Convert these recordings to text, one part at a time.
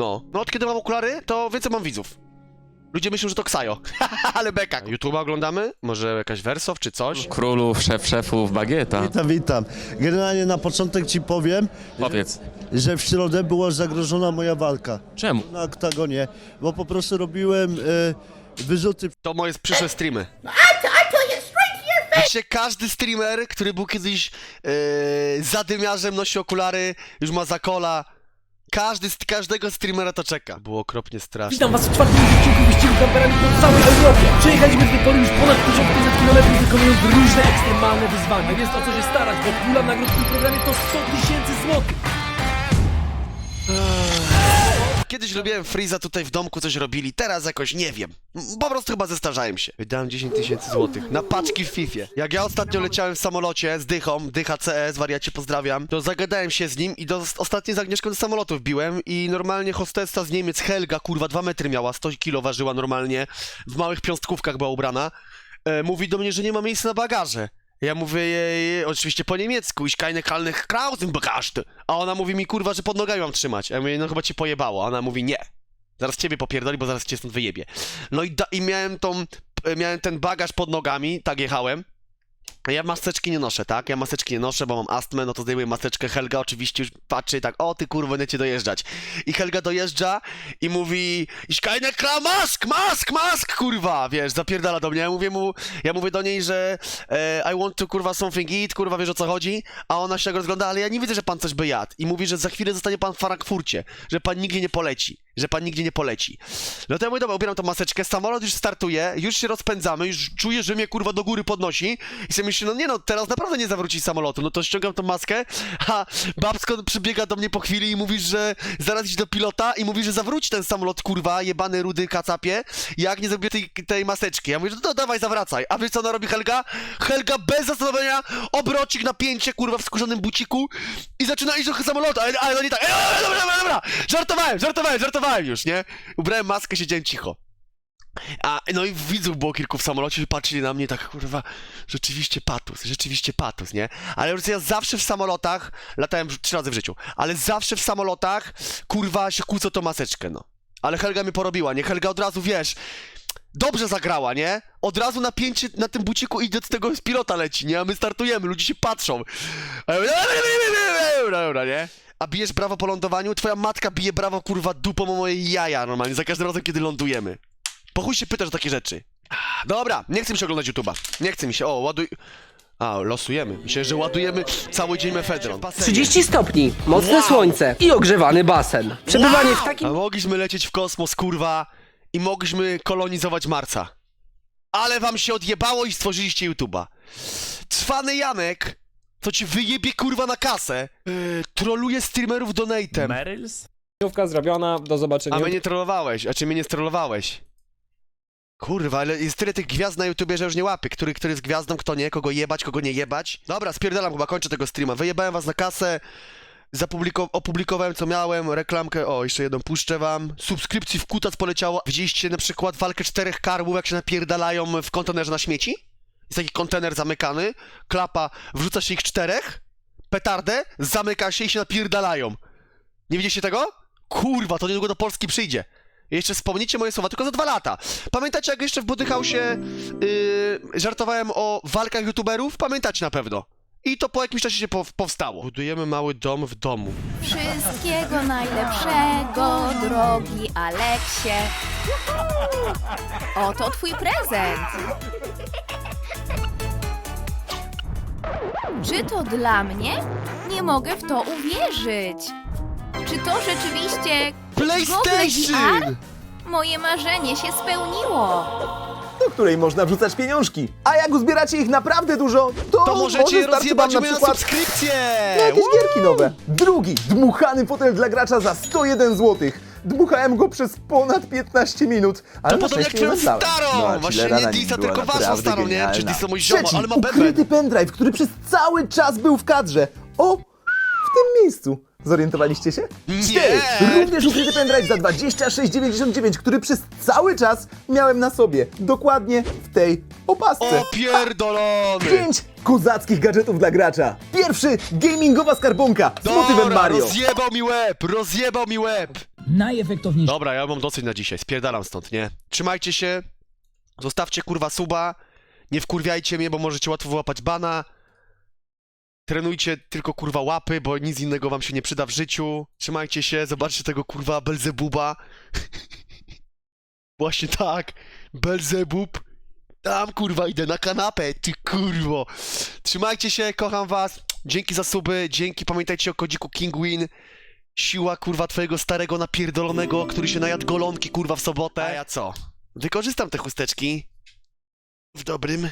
No. No od kiedy mam okulary, to więcej mam widzów. Ludzie myślą, że to Ksajo. ale beka. YouTube'a oglądamy? Może jakaś wersow czy coś? Królów, szef szefów, bagieta. Witam, witam. Generalnie na początek ci powiem, Powiedz, że w środę była zagrożona moja walka czemu? na oktagonie, bo po prostu robiłem e, wyrzuty To moje przyszłe streamy. Wiecie, każdy streamer, który był kiedyś yy, zadymiarzem, nosi okulary, już ma zakola. Każdy, z każdego streamera to czeka. Było okropnie straszne. Witam was w czwartym odcinku wyścigu kamperami po całej Europie. Przejechaliśmy z tej pory już ponad 1500 km wykonując różne ekstremalne wyzwania. Więc o co się starać, bo pula nagród w tym programie to 100 tysięcy złotych. Kiedyś robiłem Freeza tutaj w domku, coś robili, teraz jakoś nie wiem. Po prostu chyba zestarzałem się. Wydałem 10 tysięcy złotych na paczki w Fifie. Jak ja ostatnio leciałem w samolocie z Dychą, Dycha CS, wariacie pozdrawiam, to zagadałem się z nim i do, ostatnio z Agnieszką do samolotu wbiłem i normalnie hostessa z Niemiec, Helga, kurwa, 2 metry miała, 100 kilo ważyła normalnie, w małych piąstkówkach była ubrana, e, mówi do mnie, że nie ma miejsca na bagaże. Ja mówię jej, oczywiście po niemiecku, ich keine kalnych Krausen bagażty. A ona mówi mi, kurwa, że pod nogami mam trzymać. Ja mówię, no chyba cię pojebało. A ona mówi, nie. Zaraz ciebie popierdoli, bo zaraz cię stąd wyjebie. No i, da, i miałem tą, miałem ten bagaż pod nogami, tak jechałem. Ja maseczki nie noszę, tak? Ja maseczki nie noszę, bo mam astmę, no to zdejmuję maseczkę. Helga oczywiście już patrzy i tak, o ty kurwa, będę cię dojeżdżać. I Helga dojeżdża i mówi, ich keine Kla, mask, mask, mask, kurwa, wiesz, zapierdala do mnie. Ja mówię mu, ja mówię do niej, że e, I want to, kurwa, something eat, kurwa, wiesz o co chodzi? A ona się tak rozgląda, ale ja nie widzę, że pan coś by jadł. I mówi, że za chwilę zostanie pan w Frankfurcie, że pan nigdzie nie poleci, że pan nigdzie nie poleci. No to ja mówię, dobra, ubieram tą maseczkę, samolot już startuje, już się rozpędzamy, już czuję, że mnie, kurwa, do góry podnosi i sobie myślę, no nie no, teraz naprawdę nie zawróci samolotu, no to ściągam tą maskę, a babsko przybiega do mnie po chwili i mówi, że zaraz iść do pilota i mówi, że zawróci ten samolot, kurwa, jebany rudy kacapie, jak nie zrobię tej, tej maseczki. Ja mówię, no dawaj, zawracaj. A wiesz co ona robi Helga? Helga bez zastanowienia, obrocik napięcie, kurwa, w skórzonym buciku i zaczyna iść do samolotu, ale, ale no nie tak, Ej, dobra, dobra, dobra, żartowałem, żartowałem, żartowałem już, nie? Ubrałem maskę, siedziałem cicho. A, no i widzów było kilku w samolocie i patrzyli na mnie tak, kurwa, rzeczywiście patus, rzeczywiście patus, nie? Ale już ja zawsze w samolotach, latałem trzy razy w życiu, ale zawsze w samolotach, kurwa, się kłócę o tą maseczkę, no. Ale Helga mnie porobiła, nie? Helga od razu, wiesz, dobrze zagrała, nie? Od razu napięcie na tym buciku idzie z tego z pilota leci, nie? A my startujemy, ludzie się patrzą. Dobra, nie? A bijesz brawo po lądowaniu? Twoja matka bije brawo, kurwa, dupą o moje jaja normalnie, za każdym razem, kiedy lądujemy. Po chuj się pytasz o takie rzeczy. Dobra, nie chcę mi się oglądać YouTube'a. Nie chce mi się, o, ładuj... A, losujemy. Myślę, że ładujemy cały dzień mefedron. 30 stopni, mocne Wow. słońce i ogrzewany basen. Przebywanie w takim A mogliśmy lecieć w kosmos, kurwa, i mogliśmy kolonizować Marsa. Ale wam się odjebało i stworzyliście YouTube'a. Cwany Janek, to ci wyjebie kurwa na kasę, yy, troluje streamerów donatem. Meryls? Majówka zrobiona, do zobaczenia. A mnie nie trollowałeś, a czy mnie nie strollowałeś? Kurwa, ale jest tyle tych gwiazd na YouTubie, że już nie łapię. Który, który jest gwiazdą, kto nie, kogo jebać, kogo nie jebać. Dobra, spierdalam chyba, kończę tego streama. Wyjebałem was na kasę, zapubliko- opublikowałem co miałem, reklamkę, o, jeszcze jedną puszczę wam. Subskrypcji w kutas poleciało. Widzieliście na przykład walkę czterech karłów, jak się napierdalają w kontenerze na śmieci? Jest taki kontener zamykany, klapa, wrzuca się ich czterech, petardę, zamyka się i się napierdalają. Nie widzieliście tego? Kurwa, to niedługo do Polski przyjdzie. Jeszcze wspomnicie moje słowa, tylko za dwa lata. Pamiętacie, jak jeszcze w Budychausie yy, żartowałem o walkach youtuberów? Pamiętacie na pewno. I to po jakimś czasie się pow- powstało. Budujemy mały dom w domu. Wszystkiego najlepszego, drogi Aleksie. Oto twój prezent. Czy to dla mnie? Nie mogę w to uwierzyć. Czy to rzeczywiście PlayStation! VR? Moje marzenie się spełniło. do której można wrzucać pieniążki. A jak uzbieracie ich naprawdę dużo, to, To możecie może starczy rozjebać wam na na przykład subskrypcję! na jakieś gierki nowe. Drugi, dmuchany fotel dla gracza za 101 zł. Dmuchałem go przez ponad 15 minut, ale To na podobnie jak szczęście nie twoją starą! No, a Właśnie chillera nie na nim Disa, była tylko waszą naprawdę starą, nie? Czy genialna. Disa mój ziomo, Trzeci, ale ma ukryty pendrive, który przez cały czas był w kadrze. O, w tym miejscu. Zorientowaliście się? Nie! Cztery. Również ukryty pendrive za 26,99, który przez cały czas miałem na sobie. Dokładnie w tej opasce. Opierdolony! 5 kozackich gadżetów dla gracza. Pierwszy, gamingowa skarbonka z motywem Dobra, Mario. rozjebał mi łeb! Rozjebał mi łeb! Najefektowniejszy Dobra, ja mam dosyć na dzisiaj, spierdalam stąd, nie? Trzymajcie się, zostawcie kurwa suba, nie wkurwiajcie mnie, bo możecie łatwo wyłapać bana. Trenujcie tylko kurwa łapy, bo nic innego wam się nie przyda w życiu. Trzymajcie się, zobaczcie tego kurwa Belzebuba. Właśnie tak, Belzebub. Tam kurwa idę na kanapę, ty kurwo. Trzymajcie się, kocham was. Dzięki za suby, dzięki, pamiętajcie o kodziku Kingwin. Siła kurwa twojego starego napierdolonego, który się najadł golonki kurwa w sobotę. A ja co? Wykorzystam te chusteczki w dobrym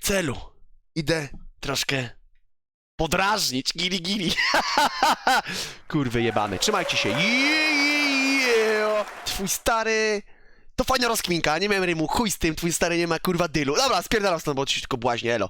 celu. Idę troszkę podrażnić, gili gili. Kurwy jebany. Trzymajcie się. Yeah! Twój stary... To fajna rozkminka, nie miałem rymu, chuj z tym, twój stary nie ma kurwa dylu. Dobra, spierdalam stąd, bo ci tylko błaźnie, elo.